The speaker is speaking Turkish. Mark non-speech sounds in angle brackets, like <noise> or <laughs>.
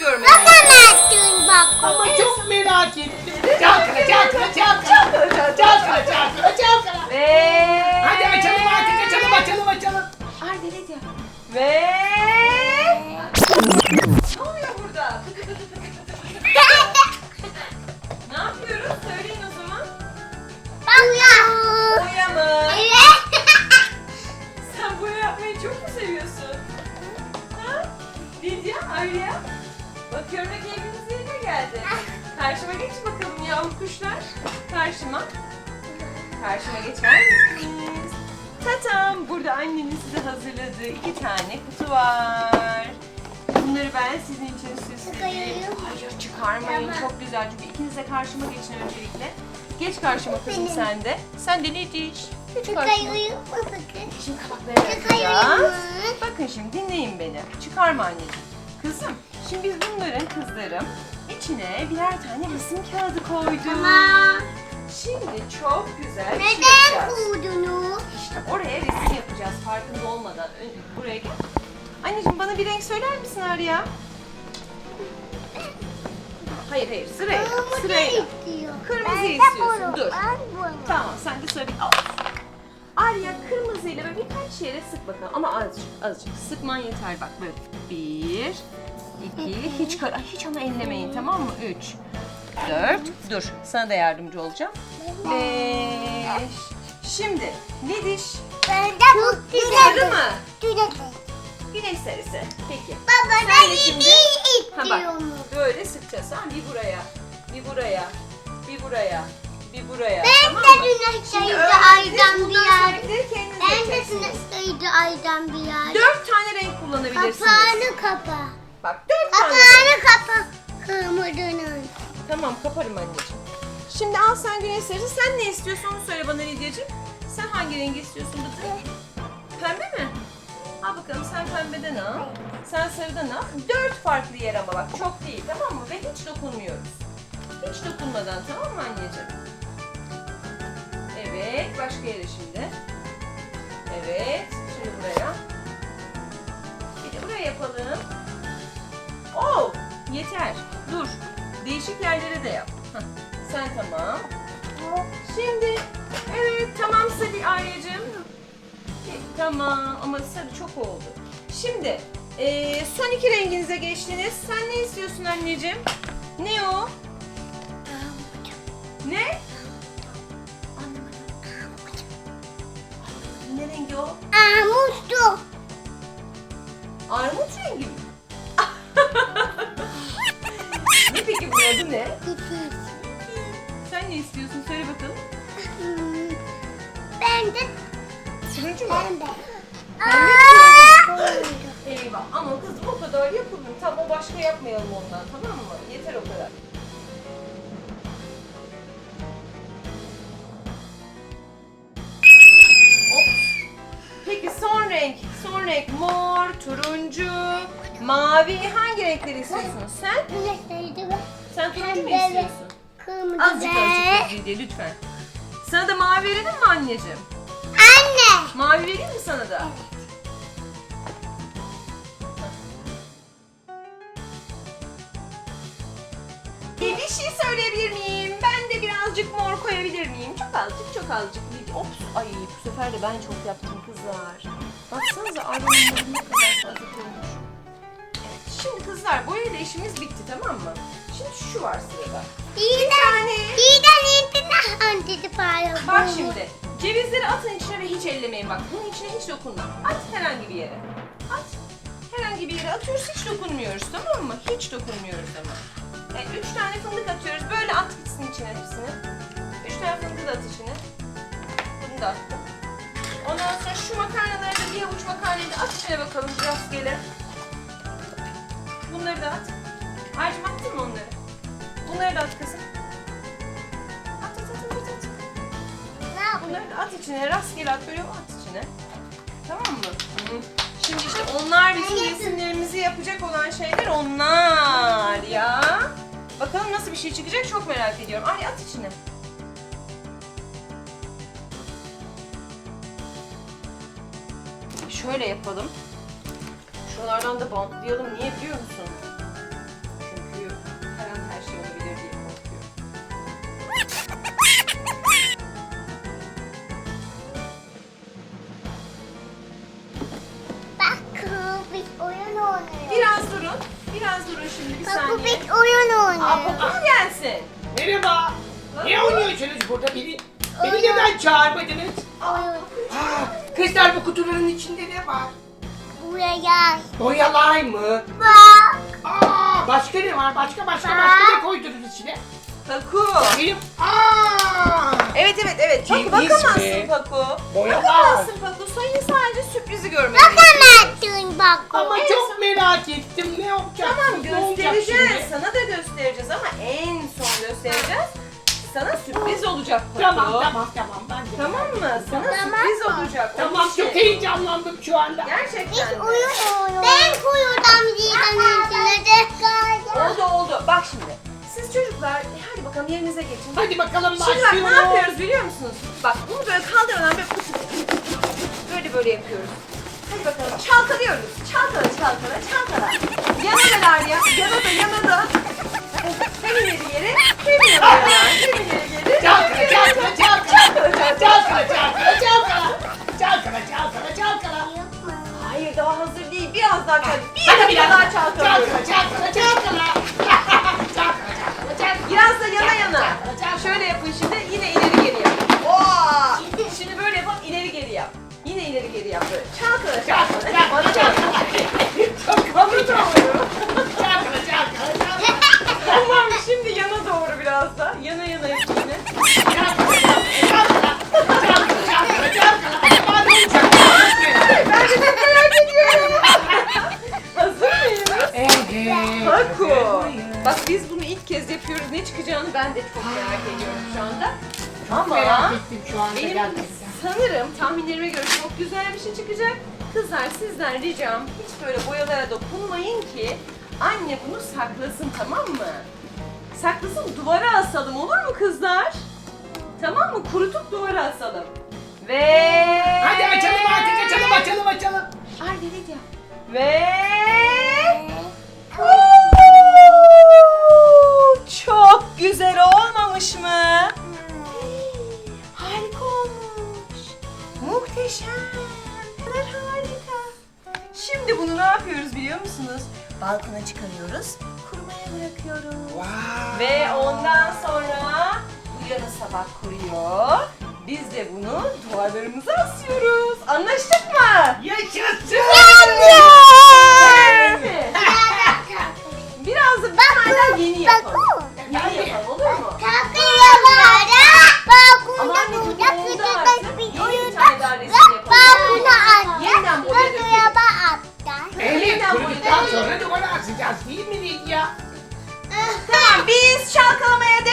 görmeni. Bakamazsın bak. Ama çok merak ettim. Karşıma geç bakalım yavru kuşlar. Karşıma. Karşıma geçer misiniz? Tatam, burada annenin size hazırladığı iki tane kutu var. Bunları ben sizin için süsleyeyim. Çıkarıyorum. Hayır çıkarmayın, Tamam. çok güzel. Çünkü ikiniz de karşıma geçin öncelikle. Geç karşıma kızım sen de. Sen de ne diş? Geç karşıma. Şimdi kapakları yapacağız. Bakın şimdi dinleyin beni. Çıkarma anneciğim. Kızım, şimdi biz bunların kızlarım içine birer tane resim kağıdı koyduk. Tamam. Şimdi çok güzel bir şey Neden yapacağız. İşte oraya resim yapacağız farkında olmadan. Ön- Buraya gel. Anneciğim bana bir renk söyler misin Arya? Hayır hayır sırayla. Kırmızı Sırayla. istiyor. Kırmızı Ben de istiyorsun, bunu, dur. Ben bunu. Tamam sen de söyle. Al. Arya kırmızıyla böyle birkaç yere sık bakalım ama azıcık azıcık sıkman yeter bak böyle bir iki hiç hiç ama ellemeyin tamam mı üç dört dur sana da yardımcı olacağım beş şimdi ne diş Ben de bu sarı mı Güzel. güneş sarısı peki Baba ben de şimdi- ipi ha bak istiyorum. böyle sıkacağız ha bir buraya bir buraya bir buraya bir buraya Ben tamam de mı? güneş Şimdi sayıcı öğrendiniz, aydan bir bundan yer. sonrakileri kendiniz Ben de yapacaksınız. güneş sayıcı aydan bir yer. Dört tane renk kullanabilirsiniz. Kapağını kapa. Bak dört tane. Kapağını kapa. Kırmızının. Tamam kaparım anneciğim. Şimdi al sen güneş sarısı. Sen ne istiyorsun onu söyle bana Lidyacığım. Sen hangi rengi istiyorsun Bıtı? Pembe mi? Al bakalım sen pembeden al. Sen sarıdan al. Dört farklı yer ama bak çok değil tamam mı? Ve hiç dokunmuyoruz. Hiç dokunmadan tamam mı anneciğim? Evet başka yere şimdi. Evet şimdi buraya. Bir de buraya yapalım. Yeter. Dur. Değişik yerlere de yap. Hah, sen tamam. Şimdi evet tamam Sadi Arya'cığım. Tamam ama sarı çok oldu. Şimdi e, son iki renginize geçtiniz. Sen ne istiyorsun anneciğim? Ne o? Ne? Ne rengi o? Armutlu. Armut rengi mi? <laughs> istiyorsun? Söyle bakalım. Hmm, Ben de Turuncu mu? ben de. Eyvah ama kızım o kadar yapılır. Tamam o başka yapmayalım ondan tamam mı? Yeter o kadar. Peki son renk. Son renk mor, turuncu, mavi. Hangi renkleri istiyorsunuz sen? Sen turuncu mu istiyorsun? Kırmızı Azıcık ve... azıcık Lidya lütfen. Sana da mavi verelim mi anneciğim? Anne. Mavi vereyim mi sana da? Bir bir şey söyleyebilir miyim? Ben de birazcık mor koyabilir miyim? Çok azıcık, çok azıcık. Ops, ay bu sefer de ben çok yaptım kızlar. Baksanıza armağanlarım ne kadar fazla koymuş. Evet, şimdi kızlar boyayla işimiz bitti tamam mı? Şimdi şu var sırada. Diden, Diden ipine antidi paylaşım. Bak şimdi. Cevizleri atın içine ve hiç ellemeyin bak. Bunun içine hiç dokunma. At herhangi bir yere. At. Herhangi bir yere atıyoruz hiç dokunmuyoruz tamam mı? Hiç dokunmuyoruz ama. Evet, üç tane fındık atıyoruz. Böyle at gitsin içine hepsini. Üç tane fındık at içine. Bunu da attım. Ondan sonra şu makarnaları da bir avuç makarnayı da at içine bakalım rastgele. Bunları da at. Ayrıca attın mı onları? Bunları da at kızım. At at at at at. Ne yapayım? Bunları da at içine, rastgele at böyle at içine. Tamam mı? Hı. Şimdi işte onlar bizim resimlerimizi yapacak olan şeyler onlar ya. Bakalım nasıl bir şey çıkacak çok merak ediyorum. Ay at içine. Şöyle yapalım. Şuralardan da bantlayalım. Niye biliyor musun? Biraz durun şimdi bir Bak bu saniye. bir oyun Aa oynuyor. Poco mu gelsin? Merhaba. Ne oynuyorsunuz burada? Beni, beni neden çağırmadınız? Oyun. Aa, kızlar bu kutuların içinde ne var? Buraya gel. Boyalar mı? Bak. Aa, başka ne var? Başka başka başka ne koydunuz içine? Paku. Benim... Aa! Evet evet evet. Paku Ceviz bakamazsın mi? Paku. Boyalar. Bakamazsın Paku. Sayın sadece sürprizi görmeni Bakamazsın bak. Ama çok merak ettim. Ne yapacak? Tamam Ne olacak göstereceğiz. şimdi? Sana da göstereceğiz ama en son göstereceğiz. Sana sürpriz olacak Paku. Tamam tamam tamam. Ben de. Tamam mı? Sana Tamam sürpriz olacak. o Tamam kişi. çok heyecanlandım şu anda. Gerçekten oynuyoruz. Ben koyuyorum Zidan'ın içine Oldu oldu. Bak şimdi. Siz çocuklar e, hadi bakalım yerinize geçin. Hadi bakalım Şimdi bak ne yapıyoruz biliyor musunuz? Bak bunu böyle kaldırmadan böyle böyle böyle yapıyoruz. Hadi bakalım çalkalıyoruz. Çalkala çalkala çalkala. Yana da Derya. Yana da yana da. Hem ileri geri hem yana. Hem ileri geri. Çalkala çalkala çalkala. Çalkala çalkala çalkala. Çalkala çalkala çalkala. Hayır daha hazır değil. Biraz daha çal. Bir Hadi dakika biraz daha çalkalıyoruz. Çalkala çalkala şu anda benim sanırım tahminlerime göre çok güzel bir şey çıkacak. Kızlar sizden ricam hiç böyle boyalara dokunmayın ki anne bunu saklasın tamam mı? Saklasın duvara asalım olur mu kızlar? Tamam mı? Kurutup duvara asalım. Ve... Hadi açalım artık açalım açalım açalım. Ay Lidya. Ve... kadar harika. Şimdi bunu ne yapıyoruz biliyor musunuz? Balkona çıkarıyoruz. Kurumaya bırakıyoruz. Wow. Ve ondan sonra bu yana sabah kuruyor. Biz de bunu duvarlarımıza asıyoruz. Anlaştık mı? Yaşasın. Mohamed